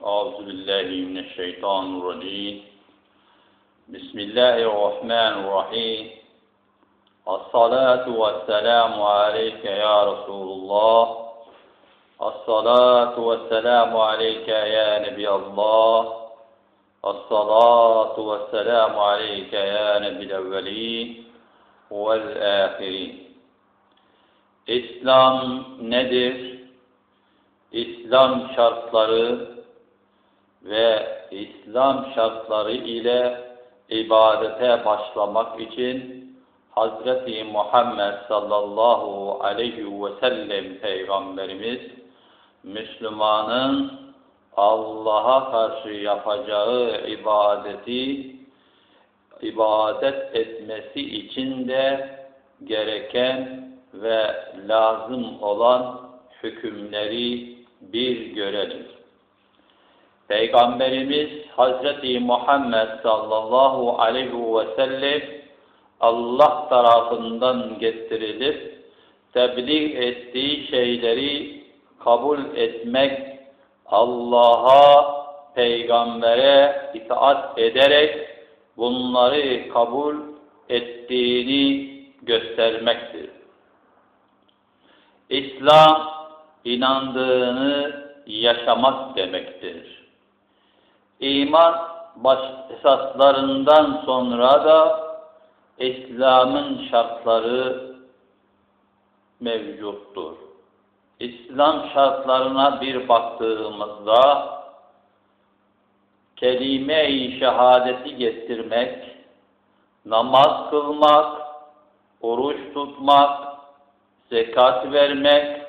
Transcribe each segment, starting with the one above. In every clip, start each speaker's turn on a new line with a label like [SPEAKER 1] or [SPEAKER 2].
[SPEAKER 1] أعوذ بالله من الشيطان الرجيم. بسم الله الرحمن الرحيم. الصلاة والسلام عليك يا رسول الله. الصلاة والسلام عليك يا نبي الله. الصلاة والسلام عليك يا نبي الأولين والآخرين. İslam nedir? İslam şartları ve İslam şartları ile ibadete başlamak için Hazreti Muhammed sallallahu aleyhi ve sellem Peygamberimiz Müslümanın Allah'a karşı yapacağı ibadeti ibadet etmesi için de gereken ve lazım olan hükümleri bir görelim. Peygamberimiz Hazreti Muhammed sallallahu aleyhi ve sellem Allah tarafından getirilip tebliğ ettiği şeyleri kabul etmek, Allah'a, peygambere itaat ederek bunları kabul ettiğini göstermektir. İslam inandığını yaşamak demektir. İman baş esaslarından sonra da İslam'ın şartları mevcuttur. İslam şartlarına bir baktığımızda kelime-i şehadeti getirmek, namaz kılmak, oruç tutmak, zekat vermek,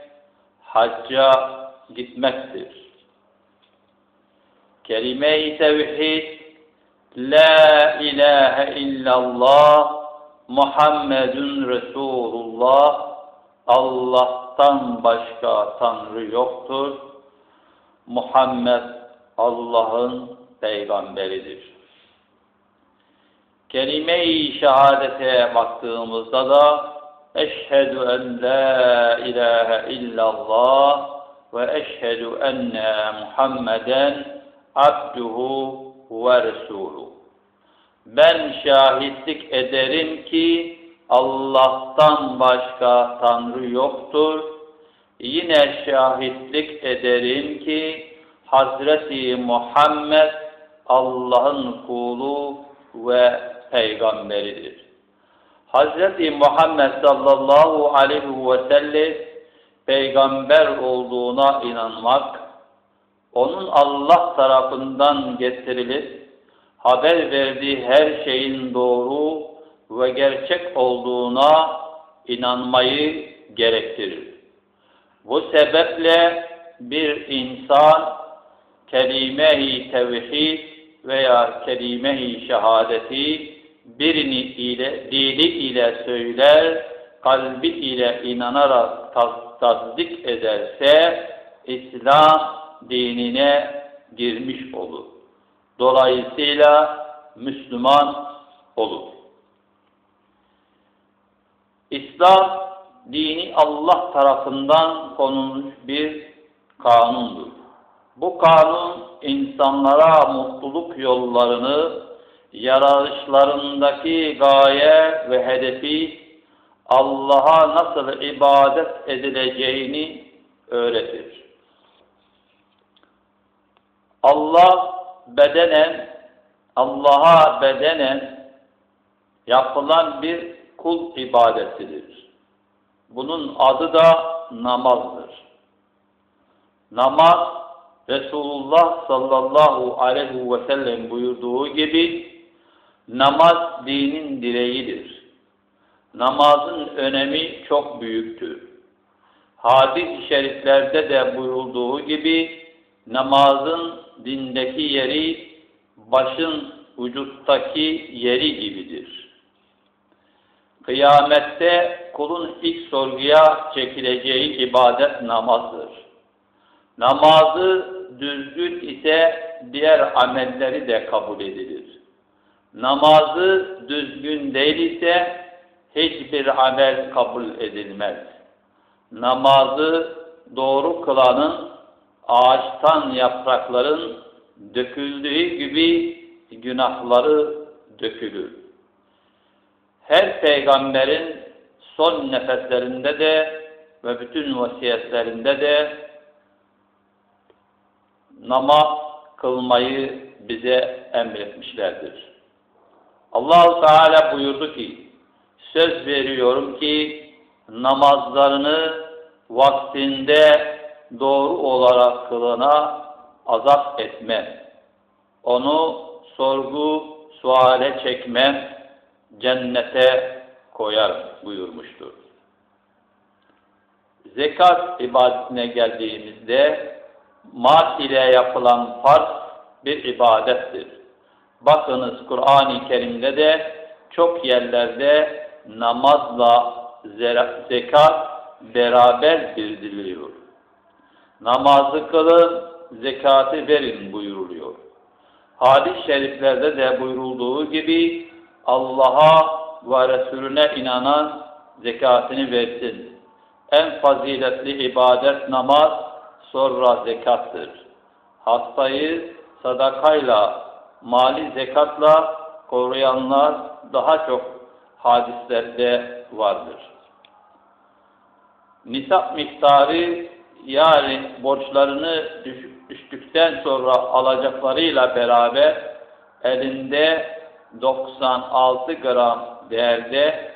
[SPEAKER 1] hacca gitmektir. Kelime-i tevhid, La ilahe illallah, Muhammedun Resulullah, Allah'tan başka Tanrı yoktur. Muhammed Allah'ın peygamberidir. Kelime-i şehadete baktığımızda da Eşhedü en la ilahe illallah ve eşhedü enne Muhammeden abduhu ve resulü. Ben şahitlik ederim ki Allah'tan başka Tanrı yoktur. Yine şahitlik ederim ki Hazreti Muhammed Allah'ın kulu ve peygamberidir. Hazreti Muhammed sallallahu aleyhi ve sellem peygamber olduğuna inanmak, onun Allah tarafından getirilip haber verdiği her şeyin doğru ve gerçek olduğuna inanmayı gerektirir. Bu sebeple bir insan kelime-i tevhid veya kelime-i şehadeti birini ile, dili ile söyler, kalbi ile inanarak tasdik ederse İslam dinine girmiş olur. Dolayısıyla Müslüman olur. İslam dini Allah tarafından konulmuş bir kanundur. Bu kanun insanlara mutluluk yollarını, yaratışlarındaki gaye ve hedefi Allah'a nasıl ibadet edileceğini öğretir. Allah bedenen, Allah'a bedenen yapılan bir kul ibadetidir. Bunun adı da namazdır. Namaz, Resulullah sallallahu aleyhi ve sellem buyurduğu gibi namaz dinin direğidir. Namazın önemi çok büyüktür. Hadis-i şeriflerde de buyurulduğu gibi namazın dindeki yeri başın vücuttaki yeri gibidir. Kıyamette kulun ilk sorguya çekileceği ibadet namazdır. Namazı düzgün ise diğer amelleri de kabul edilir. Namazı düzgün değil ise hiçbir amel kabul edilmez. Namazı doğru kılanın ağaçtan yaprakların döküldüğü gibi günahları dökülür. Her peygamberin son nefeslerinde de ve bütün vasiyetlerinde de namaz kılmayı bize emretmişlerdir. Allahu Teala buyurdu ki, söz veriyorum ki namazlarını vaktinde doğru olarak kılana azap etmem. Onu sorgu suale çekmem, cennete koyar buyurmuştur. Zekat ibadetine geldiğimizde mal ile yapılan farz bir ibadettir. Bakınız Kur'an-ı Kerim'de de çok yerlerde namazla zekat beraber bildiriliyor. Namazı kılın, zekatı verin buyuruluyor. Hadis-i şeriflerde de buyurulduğu gibi Allah'a ve Resulüne inanan zekatını versin. En faziletli ibadet namaz, sonra zekattır. Hastayı sadakayla, mali zekatla koruyanlar daha çok hadislerde vardır. Nisap miktarı yani borçlarını düştükten sonra alacaklarıyla beraber elinde 96 gram değerde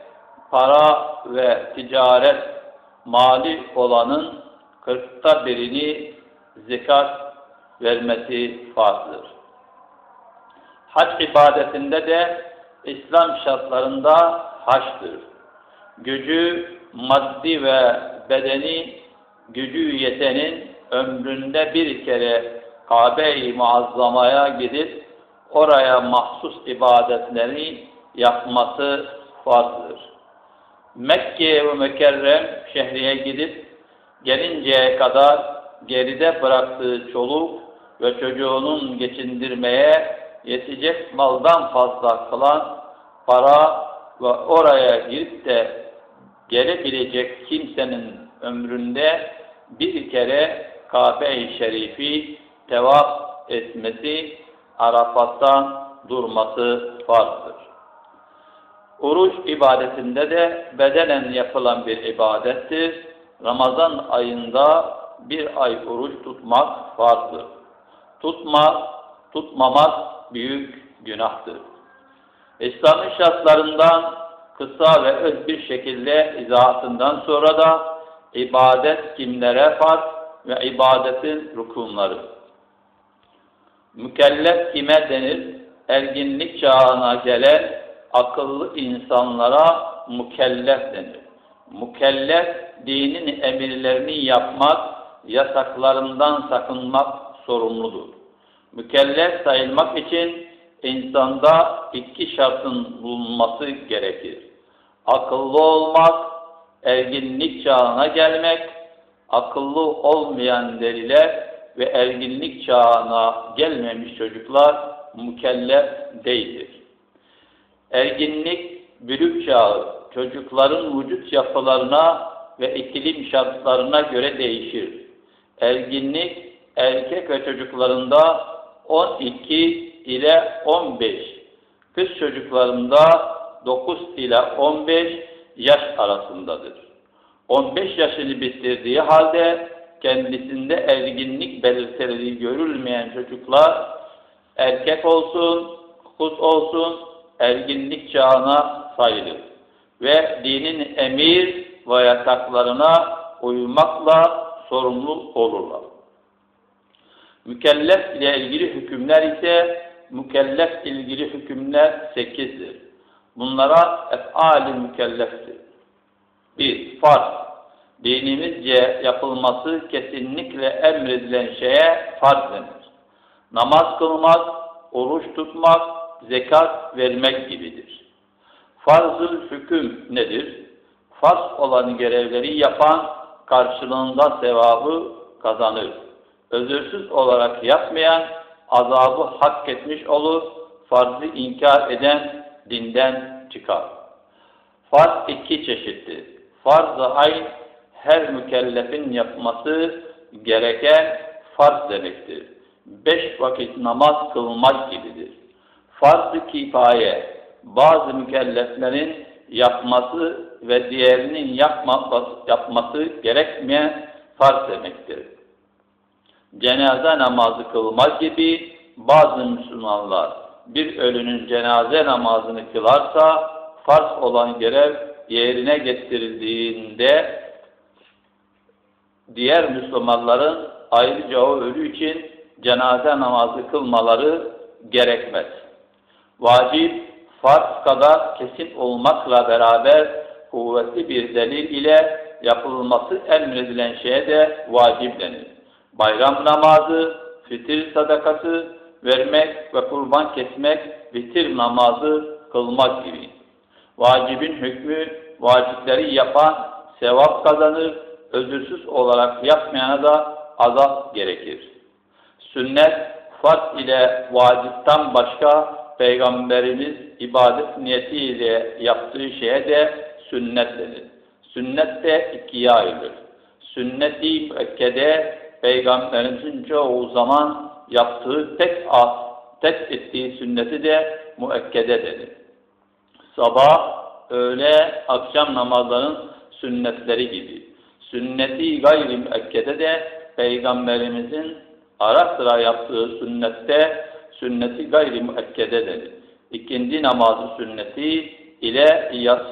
[SPEAKER 1] para ve ticaret mali olanın kırkta birini zekat vermesi farzdır. Hac ibadetinde de İslam şartlarında haçtır. Gücü, maddi ve bedeni gücü yetenin ömründe bir kere Kabe-i Muazzama'ya gidip oraya mahsus ibadetleri yapması farzdır. Mekke ve Mükerrem şehriye gidip gelinceye kadar geride bıraktığı çoluk ve çocuğunun geçindirmeye yetecek maldan fazla kalan para ve oraya girip de gelebilecek kimsenin ömründe bir kere Kabe-i Şerifi tevaf etmesi, Arafat'tan durması farzdır. Oruç ibadetinde de bedenen yapılan bir ibadettir. Ramazan ayında bir ay oruç tutmak farzdır. Tutmak, tutmamak büyük günahtır. İslam'ın şartlarından kısa ve öz bir şekilde izahatından sonra da ibadet kimlere farz ve ibadetin rukunları. Mükellef kime denir? Erginlik çağına gelen akıllı insanlara mükellef denir. Mükellef dinin emirlerini yapmak, yasaklarından sakınmak sorumludur. Mükellef sayılmak için insanda iki şartın bulunması gerekir. Akıllı olmak, erginlik çağına gelmek, akıllı olmayan deliler ve erginlik çağına gelmemiş çocuklar mükellef değildir. Erginlik, bülük çağı çocukların vücut yapılarına ve iklim şartlarına göre değişir. Erginlik, erkek ve çocuklarında 12 ile 15, kız çocuklarında 9 ile 15 yaş arasındadır. 15 yaşını bitirdiği halde kendisinde erginlik belirtileri görülmeyen çocuklar erkek olsun, kız olsun erginlik çağına sayılır ve dinin emir ve yasaklarına uymakla sorumlu olurlar. Mükellef ile ilgili hükümler ise mükellef ilgili hükümler sekizdir. Bunlara ef'al-i mükelleftir. Bir, farz. Dinimizce yapılması kesinlikle emredilen şeye farz denir. Namaz kılmak, oruç tutmak, zekat vermek gibidir. Farzül hüküm nedir? Farz olan görevleri yapan karşılığında sevabı kazanır. Özürsüz olarak yapmayan azabı hak etmiş olur, farzı inkar eden dinden çıkar. Farz iki çeşittir. Farz-ı ayn her mükellefin yapması gereken farz demektir. Beş vakit namaz kılmak gibidir. Farz-ı kifaye, bazı mükelleflerin yapması ve diğerinin yapması, gerekmeyen farz demektir. Cenaze namazı kılmak gibi bazı Müslümanlar bir ölünün cenaze namazını kılarsa farz olan görev yerine getirildiğinde diğer Müslümanların ayrıca o ölü için cenaze namazı kılmaları gerekmez. Vacip, farz kadar kesin olmakla beraber kuvvetli bir delil ile yapılması emredilen şeye de vacip denir. Bayram namazı, fitir sadakası vermek ve kurban kesmek, vitir namazı kılmak gibi. Vacibin hükmü, vacipleri yapan sevap kazanır, özürsüz olarak yapmayana da azap gerekir. Sünnet, farz ile vacipten başka Peygamberimiz ibadet niyetiyle yaptığı şeye de sünnet denir. Sünnet de ikiye ayrılır. Sünnet-i müekkede Peygamberimizin çoğu zaman yaptığı tek az, tek ettiği sünneti de müekkede denir. Sabah, öğle, akşam namazlarının sünnetleri gibi. Sünneti gayri müekkede de Peygamberimizin ara sıra yaptığı sünnette sünneti gayri müekkede denir. İkindi namazı sünneti ile yatsı